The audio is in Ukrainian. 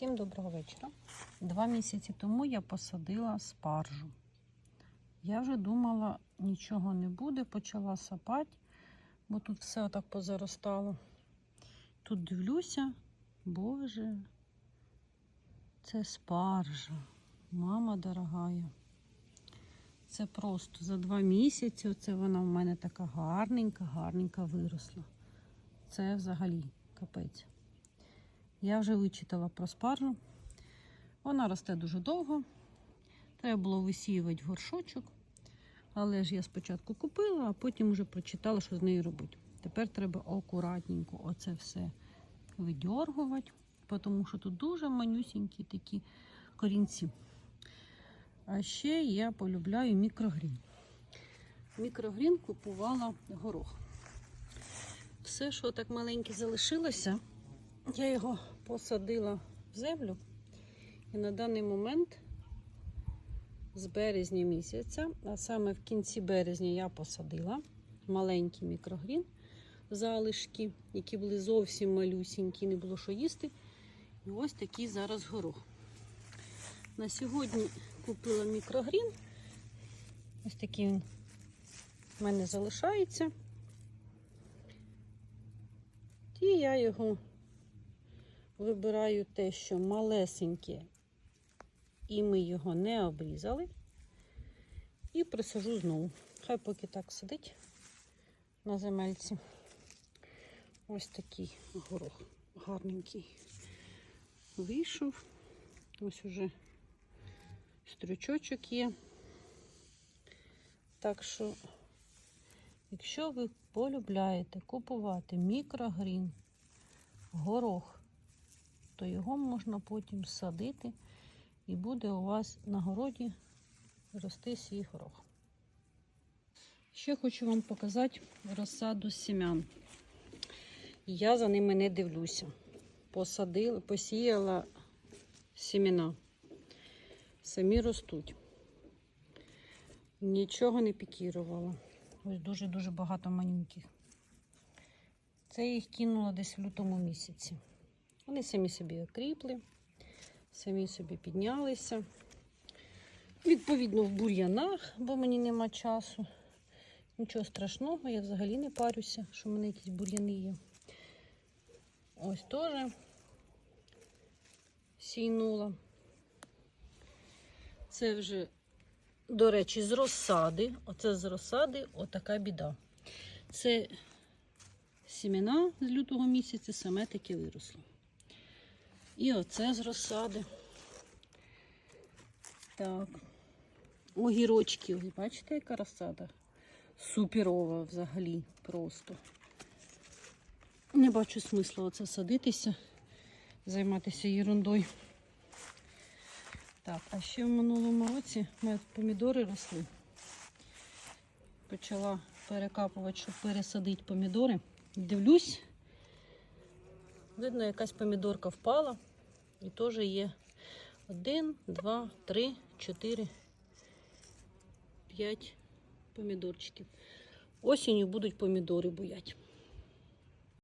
Всім доброго вечора. Два місяці тому я посадила спаржу. Я вже думала, нічого не буде, почала сапати, бо тут все отак позаростало. Тут дивлюся, боже, це спаржа, мама дорогая. Це просто за два місяці. Оце вона в мене така гарненька, гарненька виросла. Це взагалі капець. Я вже вичитала про спаржу. Вона росте дуже довго. Треба було висіювати горшочок. Але ж я спочатку купила, а потім вже прочитала, що з нею робити. Тепер треба акуратненько оце все видьоргувати, тому що тут дуже манюсінькі такі корінці. А ще я полюбляю мікрогрін. Мікрогрін купувала горох. Все, що так маленьке залишилося, я його посадила в землю. І на даний момент з березня місяця, а саме в кінці березня я посадила маленький мікрогрін, залишки, які були зовсім малюсінькі, не було що їсти. І ось такий зараз горох. На сьогодні купила мікрогрін. Ось такий він в мене залишається. І я його вибираю те, що малесеньке, і ми його не обрізали. І присажу знову. Хай поки так сидить на земельці. Ось такий горох гарненький. Вийшов. Ось уже стрючочок є. Так що, якщо ви полюбляєте купувати мікрогрін, горох, то його можна потім садити і буде у вас на городі рости свій горох. Ще хочу вам показати розсаду сім'ян. Я за ними не дивлюся. Посадила, посіяла сімена. Самі ростуть. Нічого не пікірувала. Ось дуже-дуже багато маленьких. Це їх кинула десь в лютому місяці. Вони самі собі окріпли, самі собі піднялися. Відповідно, в бур'янах, бо мені нема часу. Нічого страшного, я взагалі не парюся, що в мене якісь бур'яни є. Ось теж сійнула. Це вже, до речі, з розсади. Оце з розсади отака біда. Це сімена з лютого місяця саме таке виросло. І оце з розсади. Так. Огірочки, бачите, яка розсада? Суперова взагалі просто. Не бачу смисла оце садитися, займатися ерундою. Так, а ще в минулому році мене помідори росли. Почала перекапувати, щоб пересадити помідори. Дивлюсь, видно, якась помідорка впала. І теж є один, два, три, чотири, п'ять помідорчиків. Осінню будуть помідори буять.